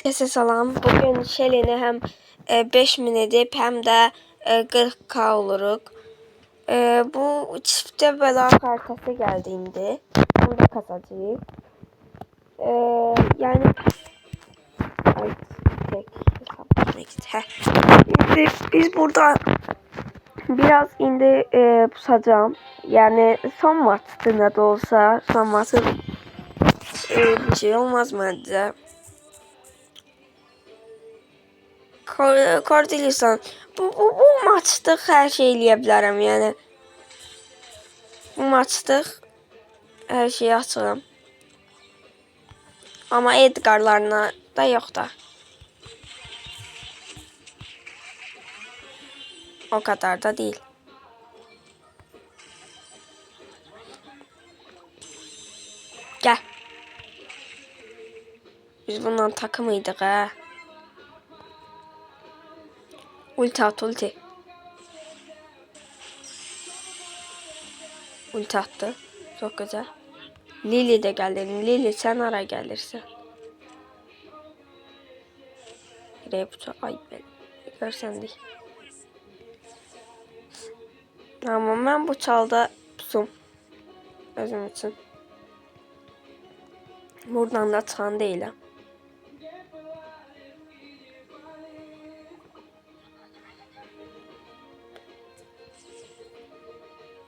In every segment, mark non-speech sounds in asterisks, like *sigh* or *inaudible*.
Herkese salam. Bugün Şelini hem e, 5000 edip hem de e, 40k oluruq. E, bu çifte bela kartası geldi indi. Onu da. E, yani Ay, tek. Şimdi biz burada biraz indi e, pusacağım. Yani son maçtı ne de olsa son maçı e, bir şey olmaz bence. Cordelisan bu, bu, bu maçlıq hər şey eləyə bilərəm, yəni. Bu maçlıq hər şeyi açıram. Amma Edgarlarına da yox da. O kadar da değil. Gel. Biz bundan takımıydık ha. Ulti at ulti. Ulti attı. Çok güzel. Lily de geldi. Lily sen ara gelirsin. Nereye bu Ay ben. Görsen değil. Ama ben bu çalda pusum. Özüm için. Buradan da çıkan değilim.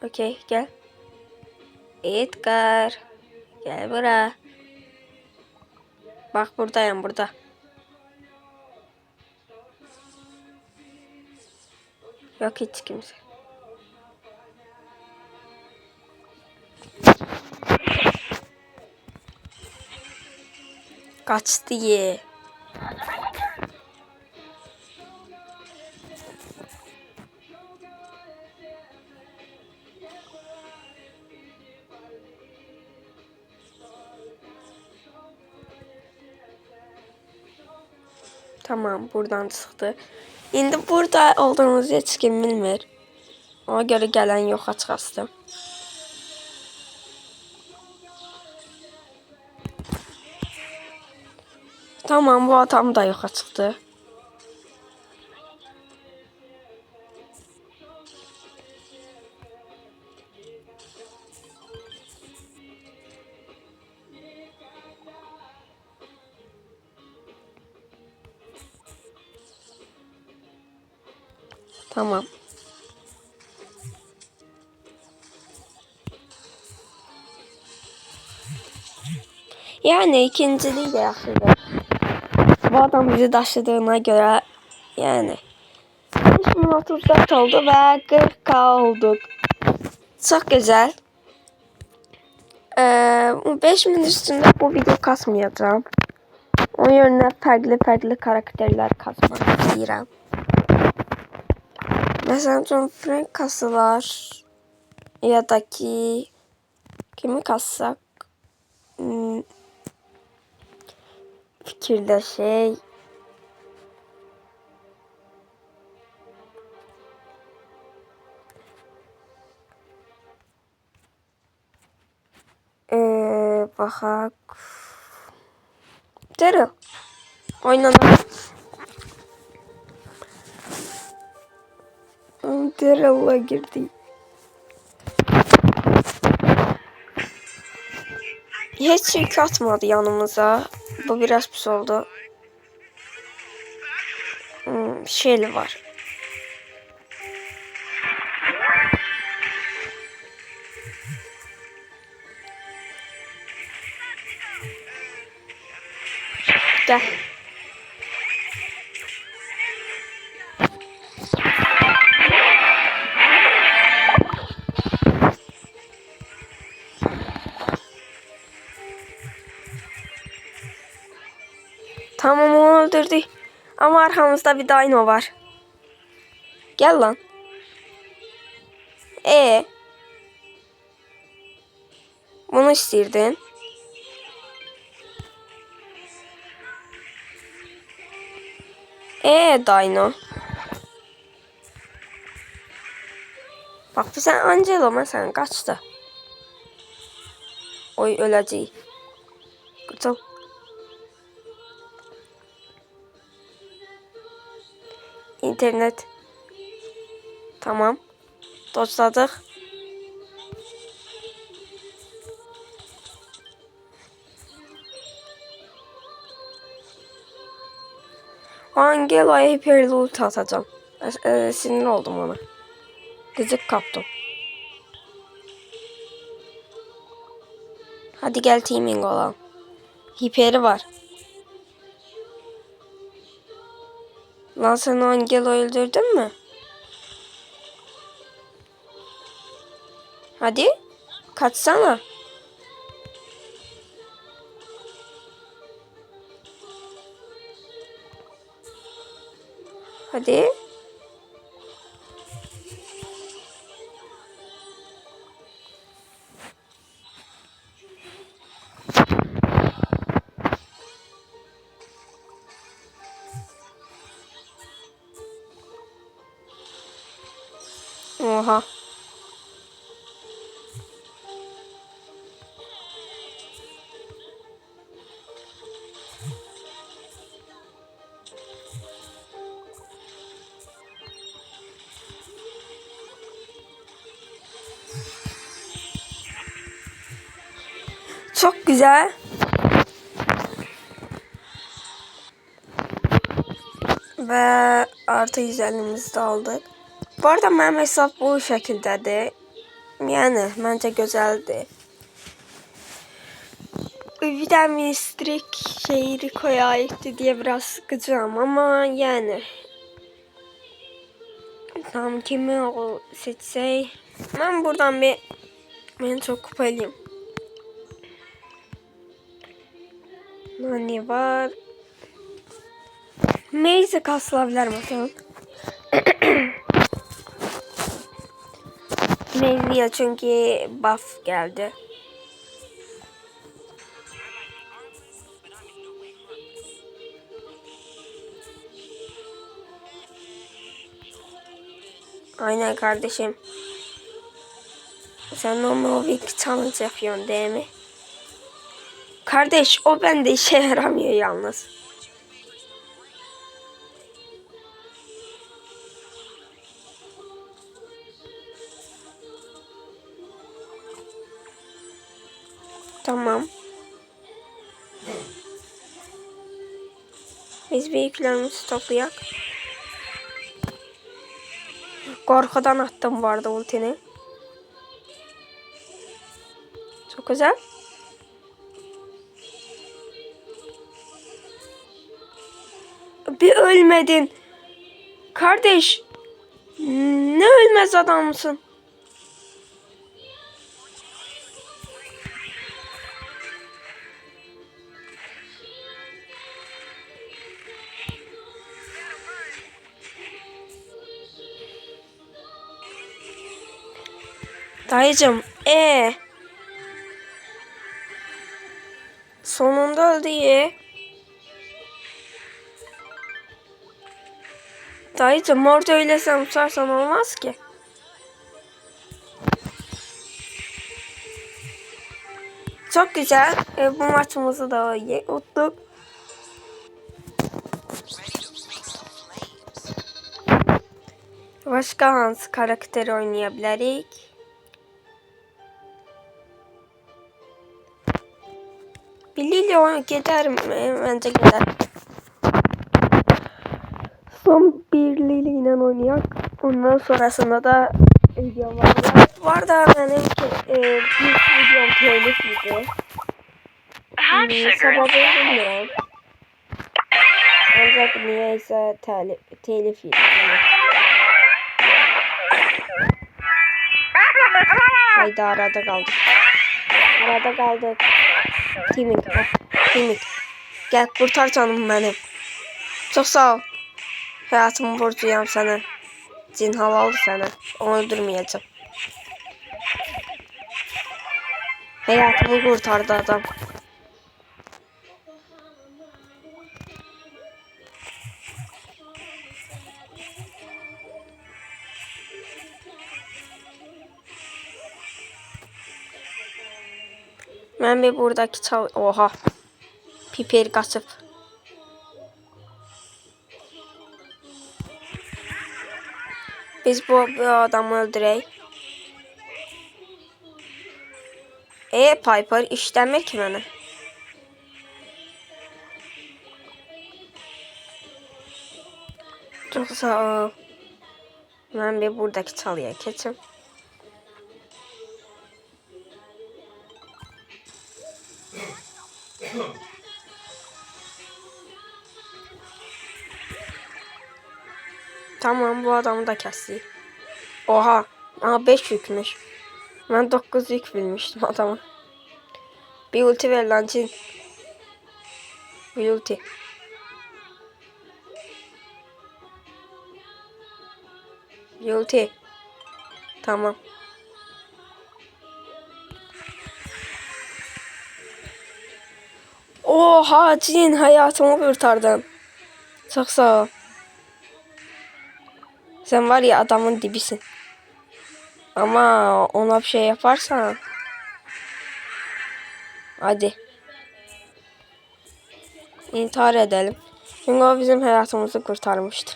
Okey gel. Edgar. Gel buraya. Bak buradayım burada. Yok hiç kimse. Kaçtı ye. Tamam buradan çıktı. İndi burada olduğumuzu heç kim bilmir. Ona göre gelen yok açıqası. Tamam bu adam da yoxa çıxdı. Tamam. Yani ikinciliği de yaxşıdır. Bu adam bizi daşıdığına göre yani 3034 oldu ve 40k olduk. Çok güzel. Ee, 5000 üstünde bu video kasmayacağım. Onun yerine farklı farklı karakterler kasmak istiyorum. Mesela John Frank kasılar ya da ki kimi kassak? Hmm, fikirde şey. Ee, Daryl oynanır Daryl'la girdi Hiç yük atmadı yanımıza. Bu biraz pis oldu. Hmm, şeyli var. Gel. Tamam onu öldürdü. Ama arkamızda bir dino var. Gel lan. E Bunu istirdin. E dino. Bak bu sen Angelo mesela kaçtı. Oy öleceği. Kurtul. İnternet. Tamam. Doçladık. Angelo'ya hiperli ulti atacağım. E, sinir oldum ona. Gıcık kaptım. Hadi gel teaming olalım. Hiperi var. Lan sen o Angelo öldürdün mü? Hadi. Kaçsana. Hadi. Çok güzel. Ve artı 150'mizi de aldık. Bu arada benim hesap bu şekildedir. Yani bence güzeldi. Bir de mistrik Rico'ya aitti diye biraz sıkacağım ama yani. Tam kimi o seçsey. Ben buradan bir ben çok kupalıyım. Nani var. Kasılabilirim o zaman. *clears throat* Maze'ye çünkü buff geldi. Aynen kardeşim. Sen normal bir challenge yapıyorsun değil mi? Kardeş o bende işe yaramıyor yalnız. Tamam. Biz büyüklerimizi toplayak. Korkudan attım arada ultini. Çok güzel. Bir ölmedin. Kardeş. Ne ölmez adamsın. Dayıcım, ee. Sonunda öldü Dayıcım orada öyle sen tutarsan olmaz ki. Çok güzel. E, bu maçımızı da iyi uttuk. Başka hansı karakteri oynayabilirik? Billy ile gider mi? Bence gider. Son birliğiyle oynayak. Ondan sonrasında da videom var. Var da benim e, bir videom telif. Hot Hmm, Sebebi bilmiyorum. Ancak niyeyse telif, telif yedi. Haydi arada kaldık. Arada kaldık. Timing. heh, Timing. Gel kurtar canım benim. Çok sağ ol. Hayatımı borcuyam sana. Cin havalı sana. Onu öldürmeyeceğim. Hayatımı kurtardı adam. Ben bir buradaki çal... Oha. Piper kaçıp. Biz bu, bu adamı öldürək. E Piper işləmir ki mənə. Çox sağ ol. Mən bir buradakı çalıya keçim. Bu adamı da kəsdik. Oha. Aa 5 yükmüş. Ben 9 yük bilmiştim adamı. Bir ulti ver lan cin. Bir ulti. Ulti. Tamam. Oha cin hayatımı kurtardın. Çok sağ ol. Sen var ya adamın dibisin. Ama ona bir şey yaparsan. Hadi. İntihar edelim. Çünkü o bizim hayatımızı kurtarmıştı.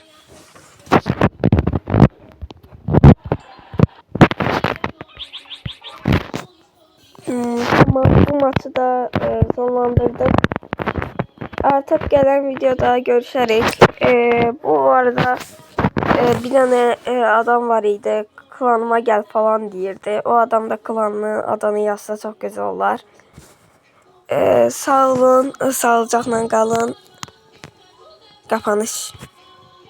Hmm, bu maçı da e, sonlandırdık. Artık gelen videoda görüşerek. E, bu arada e, bir tane e, adam var idi. Klanıma gel falan deyirdi. O adam da klanın adını yazsa çok güzel olar. E, sağ olun, sağlıcakla qalın. Kapanış.